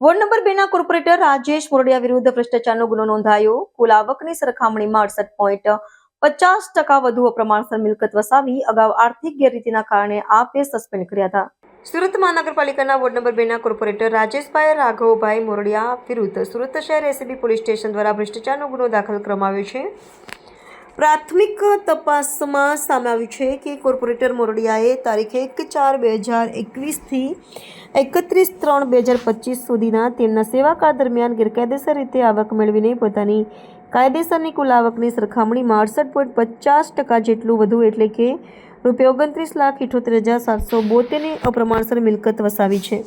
Ward number બે ના corporator Rajesh મોરડિયા વિરુદ્ધ ભ્રષ્ટાચારનો ગુનો નોંધાયો. કુલ આવકની સરખામણીમાં અડસઠ પોઈન્ટ પચાસ ટકા વધુ અપ્રમાણસર મિલકત વસાવી. અગાઉ આર્થિક ગેરરીતિના કારણે આપે સસ્પેન્ડ કર્યા હતા. સુરત મહાનગરપાલિકાના વોર્ડ નંબર બેના કોર્પોરેટર રાજેશભાઈ રાઘવભાઈ મોરડિયા વિરુદ્ધ સુરત શહેર એસીબી પોલીસ સ્ટેશન દ્વારા ભ્રષ્ટાચારનો ગુનો દાખલ કરવામાં આવ્યો છે. પ્રાથમિક તપાસમાં સામે આવ્યું છે કે કોર્પોરેટર મોરડિયાએ તારીખ એક ચાર બે હજાર એકવીસથી એકત્રીસ ત્રણ બે હજાર પચીસ સુધીના તેમના સેવાકાળ દરમિયાન ગેરકાયદેસર રીતે આવક મેળવીને પોતાની કાયદેસરની કુલ આવકની સરખામણીમાં અડસઠ પોઈન્ટ પચાસ ટકા જેટલું વધુ એટલે કે રૂપિયા ઓગણત્રીસ લાખ ઇઠોતેર હજાર સાતસો બોતેરની અપ્રમાણસર મિલકત વસાવી છે.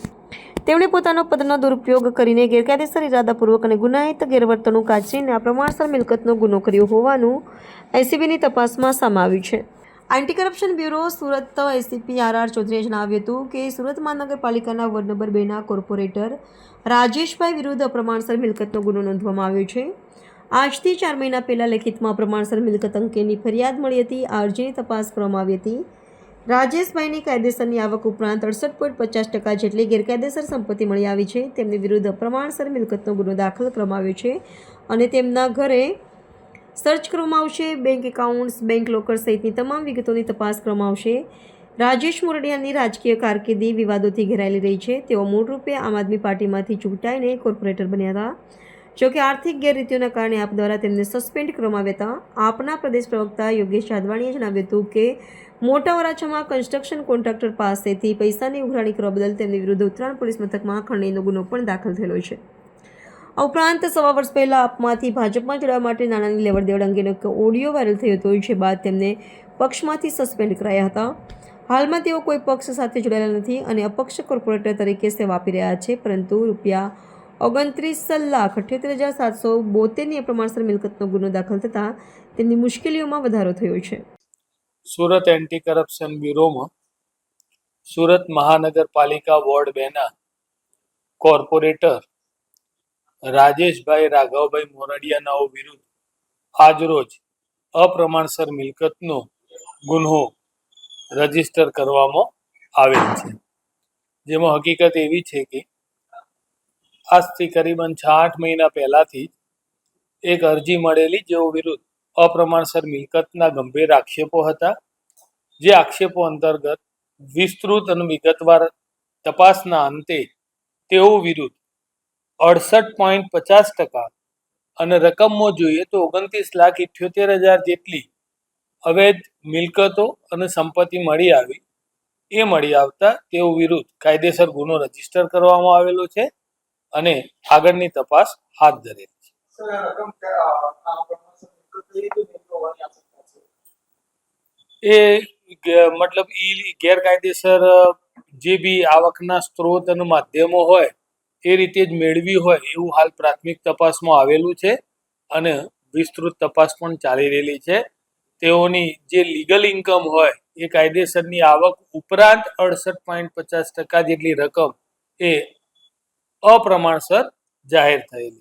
તેમણે પોતાનો પદનો દુરુપયોગ કરીને ગેરકાયદેસર ઇરાદાપૂર્વક અને ગુનાહિત ગેરવર્તણૂક આચરીને આ પ્રમાણસર મિલકતનો ગુનો કર્યો હોવાનું એસીબીની તપાસમાં સામે આવ્યું છે. Anti corruption bureau Surat ACP R R ચૌધરીએ જણાવ્યું હતું કે સુરત મહાનગરપાલિકાના વોર્ડ નંબર બેના કોર્પોરેટર રાજેશભાઈ વિરુદ્ધ અપ્રમાણસર મિલકતનો ગુનો નોંધવામાં આવ્યો છે. આજથી ચાર મહિના પહેલાં લેખિતમાં અપ્રમાણસર મિલકત અંકેની ફરિયાદ મળી હતી. આ અરજીની તપાસ કરવામાં આવી હતી. રાજેશભાઈની કાયદેસરની આવક ઉપરાંત અડસઠ પોઈન્ટ પચાસ ટકા જેટલી ગેરકાયદેસર સંપત્તિ મળી આવી છે. તેમની વિરુદ્ધ પ્રમાણસર મિલકતનો ગુનો દાખલ કરવામાં આવ્યો છે અને તેમના ઘરે સર્ચ કરવામાં આવશે. બેંક એકાઉન્ટ્સ, બેંક લોકર સહિતની તમામ વિગતોની તપાસ કરવામાં આવશે. રાજેશ મોરડિયાની રાજકીય કારકિર્દી વિવાદોથી ઘેરાયેલી રહી છે. તેઓ મૂળરૂપે આમ આદમી પાર્ટીમાંથી ચૂંટાઈને કોર્પોરેટર બન્યા હતા. જોકે આર્થિક ગેરરીતિઓના કારણે આપ દ્વારા તેમને સસ્પેન્ડ કરવામાં આવ્યા હતા. આપના પ્રદેશ પ્રવક્તા યોગેશ જાદવાણીએ જણાવ્યું હતું કે, મોટા વરાછામાં કન્સ્ટ્રક્શન કોન્ટ્રાક્ટર પાસેથી પૈસાની ઉઘરાણી કરવા બદલ તેમની વિરુદ્ધ ઉત્તરાયણ પોલીસ મથકમાં ખંડણીનો ગુનો પણ દાખલ થયેલો છે. આ ઉપરાંત સવા વર્ષ પહેલાં આપમાંથી ભાજપમાં જોડાવા માટે નાણાંની લેવડદેવડ અંગેનો ઓડિયો વાયરલ થયો હતો. જે બાદ તેમને પક્ષમાંથી સસ્પેન્ડ કરાયા હતા. હાલમાં તેઓ કોઈ પક્ષ સાથે જોડાયેલા નથી અને અપક્ષ કોર્પોરેટર તરીકે સેવા આપી રહ્યા છે, પરંતુ રૂપિયા ઓગણત્રીસ લાખ અઠ્યોતેર હજાર સાતસો બોતેરની પ્રમાણસર મિલકતનો ગુનો દાખલ થતાં તેમની મુશ્કેલીઓમાં વધારો થયો છે. સુરત એન્ટી કરપ્શન બ્યુરોમાં સુરત મહાનગરપાલિકા વોર્ડ બેના કોર્પોરેટર રાજેશભાઈ રાઘવભાઈ મોરડિયાનાઓ વિરુદ્ધ આજરોજ અપ્રમાણસર મિલકતનો ગુન્હો રજિસ્ટર કરવામાં આવેલ છે. જેમાં હકીકત એવી છે કે આજથી કરીબન છ આઠ મહિના પહેલાથી એક અરજી મળેલી જેઓ વિરુદ્ધ અપ્રમાણસર મિલકતના ગંભીર આક્ષેપો હતા, જે આક્ષેપો અંતર્ગત વિસ્તૃત અને વિગતવાર તપાસના અંતે તેઓ વિરુદ્ધ અડસઠ પોઈન્ટ પચાસ ટકા અને રકમમાં જોઈએ તો ઓગણત્રીસ લાખ ઇઠ્યોતેર હજાર જેટલી અવૈધ મિલકતો અને સંપત્તિ મળી આવી. એ મળી આવતા તેઓ વિરુદ્ધ કાયદેસર ગુનો રજિસ્ટર કરવામાં આવેલો છે. અને આગળની તપાસ હાથ છે? એ મતલબ ઈ ગેરકાયદેસર જે બી આવકના સ્ત્રોત અને માધ્યમો હોય એ રીતે જ મેળવી હોય એવું હાલ પ્રાથમિક તપાસમાં આવેલું છે અને વિસ્તૃત તપાસ પણ ચાલી રહેલી છે. તેઓની જે લીગલ ઇન્કમ હોય એ કાયદેસરની આવક ઉપરાંત અડસઠ પોઈન્ટ પચાસ ટકા જેટલી રકમ એ અપ્રમાણસર જાહેર થયેલી.